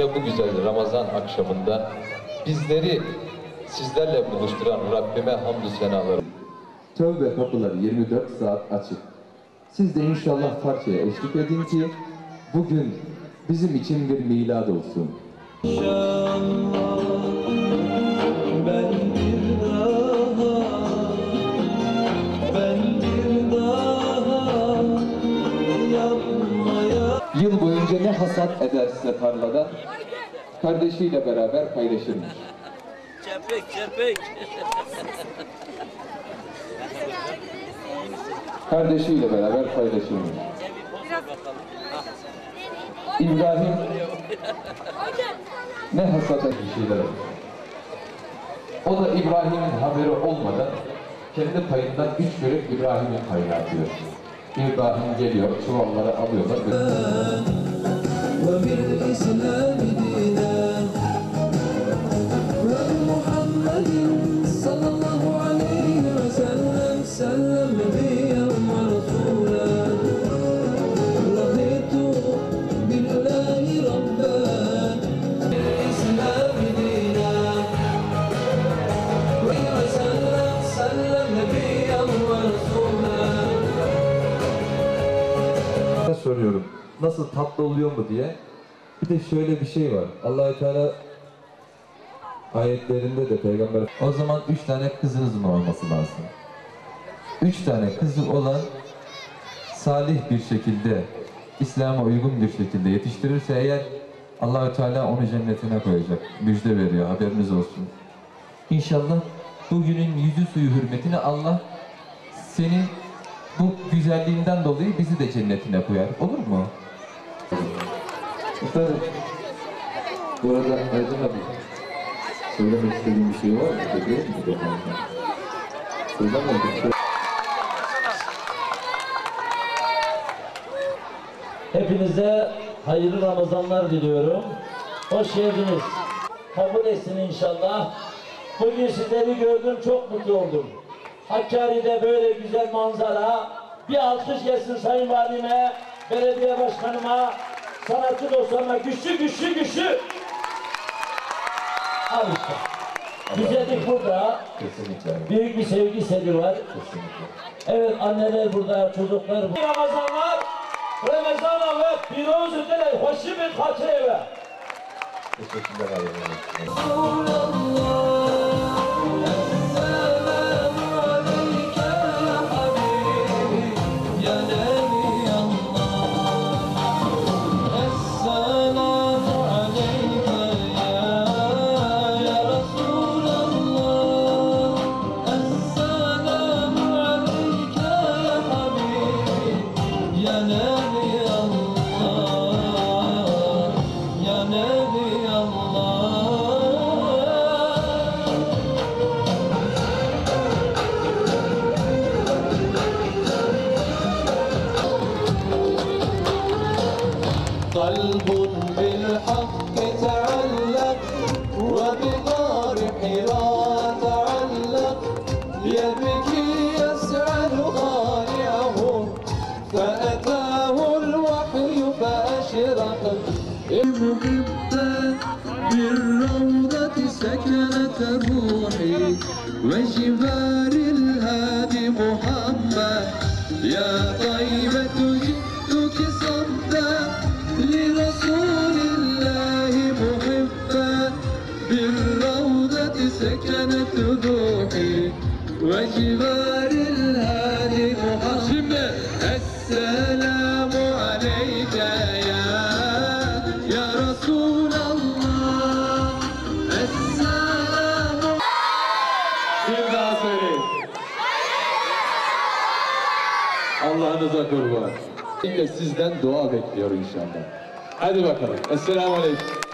Ya bu güzel Ramazan akşamında bizleri sizlerle buluşturan Rabbime hamdü senalar. Tövbe kapıları 24 saat açık. Siz de inşallah parçaya eşlik edin ki bugün bizim için bir milad olsun. Ben Yıl boyunca ne hasat ederse tarlada kardeşiyle beraber paylaşırmış. Çepek çepek. Kardeşiyle beraber paylaşırmış. İbrahim ne hasat bir şeyler almış. O da İbrahim'in haberi olmadan kendi payından üç bölük İbrahim'in payını atıyor bir dahil geliyor, çuvalları alıyorlar. Sallallahu aleyhi ve sellem sellem soruyorum. Nasıl tatlı oluyor mu diye. Bir de şöyle bir şey var. Allahü Teala ayetlerinde de peygamber o zaman üç tane kızınızın olması lazım. Üç tane kızı olan salih bir şekilde İslam'a uygun bir şekilde yetiştirirse eğer Allahü Teala onu cennetine koyacak. Müjde veriyor. Haberiniz olsun. İnşallah bugünün yüzü suyu hürmetine Allah senin bu güzelliğinden dolayı bizi de cennetine koyar. Olur mu? Efendim, bu arada Ercan abi, söylemek istediğin bir şey var mı? Dedi, Söylemedik. Hepinize hayırlı Ramazanlar diliyorum. Hoş geldiniz. Kabul etsin inşallah. Bugün sizleri gördüm, çok mutlu oldum. Hakkari'de böyle güzel manzara. Bir alkış gelsin Sayın Valime, belediye başkanıma, sanatçı dostlarıma güçlü güçlü güçlü. Al işte. Güzellik burada. Kesinlikle. Büyük bir sevgi var. Kesinlikle. Evet anneler burada, çocuklar burada. Ramazanlar, Ramazan ve Firoz Ödele, hoşu bir hatire. Teşekkürler abi. قلب بالحق تعلق حراء تعلق يبكي فأتاه الوحي فأشرق بالروضة سكنت روحي وجبار الهادي محمد يا طيبة جئتك ve civaril Muhammed. Şimdi Esselamu ya ya Resulallah Esselamu daha söyleyin. Allah'ınıza kurban. Şimdi sizden dua bekliyor inşallah. Hadi bakalım. Esselamu aleyküm.